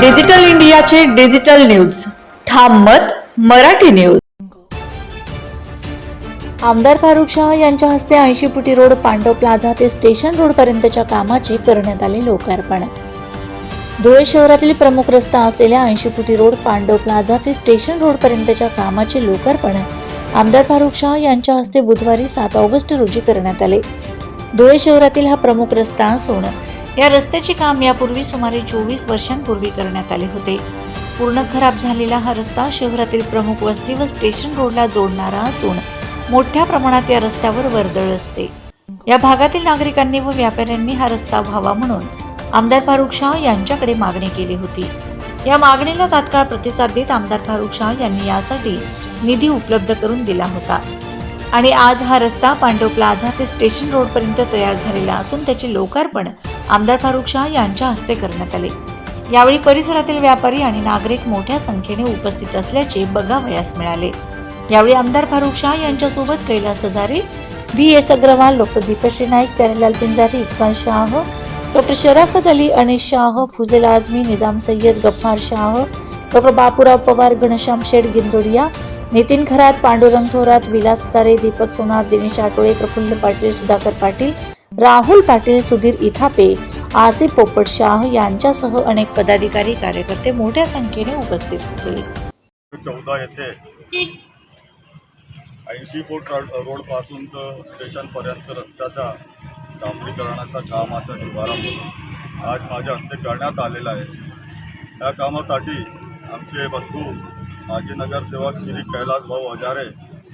Digital इंडियाचे digital news. ठाम मत मराठी न्यूज. आमदार फारुख शाह यांच्या हस्ते ऐंशी फुटी रोड पांडव प्लाझा ते स्टेशन रोड पर्यंतच्या कामाचे करण्यात आले लोकार्पण. धुळे शहरातील प्रमुख रस्ता असलेल्या ऐंशी फुटी रोड पांडव प्लाझा ते स्टेशन रोड पर्यंतच्या कामाचे लोकार्पण आमदार फारुख शाह यांच्या हस्ते बुधवारी सात ऑगस्ट रोजी करण्यात आले. धुळे शहरातील हा प्रमुख रस्ता असून या रस्त्याचे काम यापूर्वी सुमारे चोवीस वर्षांपूर्वी करण्यात आले होते. पूर्ण खराब झालेला हा रस्ता शहरातील प्रमुख वस्ती व स्टेशन रोडला जोडणारा असून मोठ्या प्रमाणात या रस्त्यावर वर्दळ असते. या भागातील नागरिकांनी व व्यापाऱ्यांनी हा रस्ता व्हावा म्हणून आमदार फारुख शाह यांच्याकडे मागणी केली होती. या मागणीला तात्काळ प्रतिसाद देत आमदार फारुख शाह यांनी यासाठी निधी उपलब्ध करून दिला होता. आणि आज हा रस्ता पांडव प्लाझा ते स्टेशन रोडपर्यंत तयार झालेला असून त्याचे लोकार्पण आमदार फारुख शाह यांच्या हस्ते करण्यात आले. यावेळी परिसरातील व्यापारी आणि नागरिक मोठ्या संख्येने उपस्थित असल्याचे बघावयास मिळाले. यावेळी आमदार फारुख शाह यांच्यासोबत Kailas Hazare V. S. Agrawal doctor Deepshree Naik Pyarelal Pinjari Iqbal Shah doctor Sharafat Ali Anish Shah Fujel Azmi Nizam Sayyed Gaffar Shah doctor Bapurao Pawar Ghanshyam Sheth Gindodia Nitin Kharat Pandurang Thorat Vilas Sare Deepak Sonar Dinesh आठोळे Praful Patil Sudhakar Patil Rahul Patil Sudhir Ithape Asif पोपट शाह यांच्यासह अनेक पदाधिकारी कार्यकर्ते मोठ्या संख्येने उपस्थित होते. चौदा येथे ऐंशी फूट रोडपासून तर स्टेशनपर्यंत रस्त्याचा डांबरीकरणाचा कामाचा शुभारंभ आज माझ्या हस्ते करण्यात आलेला आहे. या कामासाठी आमचे बंधू माजी नगरसेवक श्री कैलास भाऊ हजारे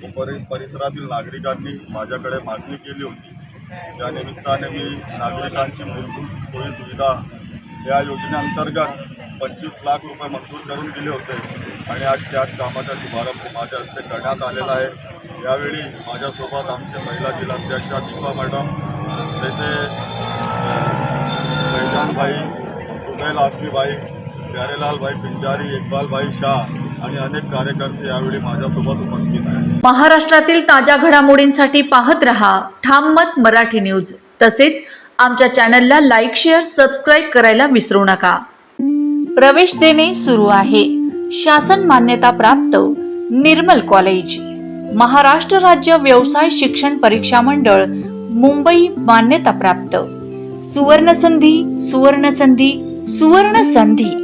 व परि परिसरातील नागरिकांनी माझ्याकडे मागणी केली होती. त्या निमित्ताने मी नागरिकांची मूलभूत सोयीसुविधा या योजनेअंतर्गत पंचवीस लाख रुपये मंजूर करून दिले होते आणि आज त्याच कामाचा शुभारंभ माझ्या हस्ते करण्यात आलेला आहे. यावेळी माझ्यासोबत आमचे महिला जिल्हाध्यक्षा दीपा मॅडम त्याचे भाई उदय आसमीभाई प्यारेलालभाई पिंजारी इक्बालभाई शाह आणि अनेक कार्यकर्ते यावेळी माझ्यासोबत उपस्थित आहेत. महाराष्ट्रातील ताज्या घडामोडींसाठी पाहत रहा ठाम मत मराठी न्यूज. तसेच आमच्या चॅनलला लाईक शेअर सबस्क्राईब करायला विसरू नका. प्रवेश देणे सुरू आहे. शासन मान्यता प्राप्त निर्मल कॉलेज. महाराष्ट्र राज्य व्यवसाय शिक्षण परीक्षा मंडळ मुंबई मान्यता प्राप्त. सुवर्ण संधी सुवर्ण संधी सुवर्ण संधी